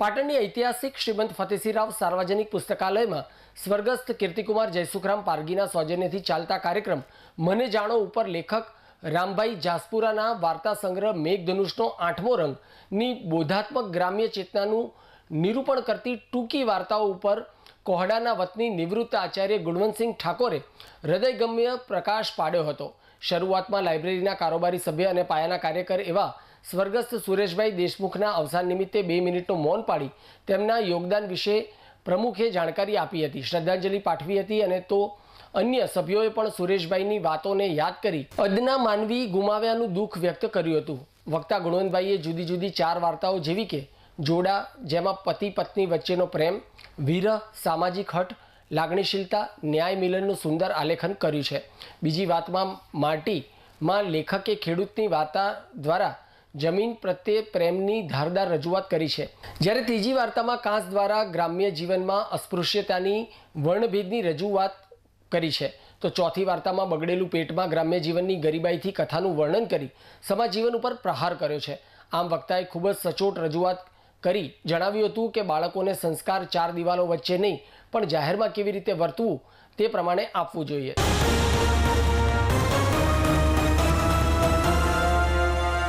પાટણની ઐતિહાસિક શ્રીમંત ફતેસિંહરાવ સાર્વજનિક પુસ્તકાલયમાં સ્વર્ગસ્થ કીર્તિકુમાર જયસુખરામ પારગીના સૌજન્યથી ચાલતા કાર્યક્રમ મને જાણો ઉપર લેખક રામભાઈ જાસપુરાના વાર્તા સંગ્રહ મેઘધનુષનો આઠમો રંગની બોધાત્મક ગ્રામ્ય ચેતનાનું નિરૂપણ કરતી ટૂંકી વાર્તાઓ ઉપર કોહડાના વતની નિવૃત્ત આચાર્ય ગુણવંતસિંહ ઠાકોરે હૃદયગમ્ય પ્રકાશ પાડ્યો હતો. શરૂઆતમાં લાઇબ્રેરીના કારોબારી સભ્ય અને પાયાના કાર્યકર એવા સ્વર્ગસ્થ સુરેશભાઈ દેશમુખના અવસાન નિમિત્તે બે મિનિટનું મૌન પાડી તેમના યોગદાન વિશે પ્રમુખે જાણકારી આપી હતી. શ્રદ્ધાંજલિ પાઠવી હતી અને તો અન્ય સભ્યોએ પણ સુરેશભાઈની વાતોને યાદ કરી અદના માનવી ગુમાવ્યાનું દુઃખ વ્યક્ત કર્યું હતું. વક્તા ગુણવંતભાઈએ જુદી જુદી ચાર વાર્તાઓ જેવી કે જોડા, જેમાં પતિ પત્ની વચ્ચેનો પ્રેમ, વિરહ, સામાજિક હટ, લાગણીશીલતા, ન્યાય મિલનનું સુંદર આલેખન કર્યું છે. બીજી વાતમાં માટીમાં લેખકે ખેડૂતની વાર્તા દ્વારા જમીન પ્રત્યે પ્રેમની ધારદાર રજૂઆત કરી છે. જ્યારે ત્રીજી વાર્તામાં કાંસ દ્વારા ગ્રામ્ય જીવનમાં અસ્પૃશ્યતાની વર્ણભેદની રજૂઆત કરી છે, તો ચોથી વાર્તામાં બગડેલું પેટમાં ગ્રામ્ય જીવનની ગરીબાઈથી કથાનું વર્ણન કરી સમાજ જીવન ઉપર પ્રહાર કર્યો છે. આમ વક્તાએ ખૂબ જ સચોટ રજૂઆત કરી, જણાવ્યું હતું કે બાળકોને સંસ્કાર ચાર દિવાલો વચ્ચે નહીં, પણ જાહેરમાં કેવી રીતે વર્તવું તે પ્રમાણે આપવું જોઈએ.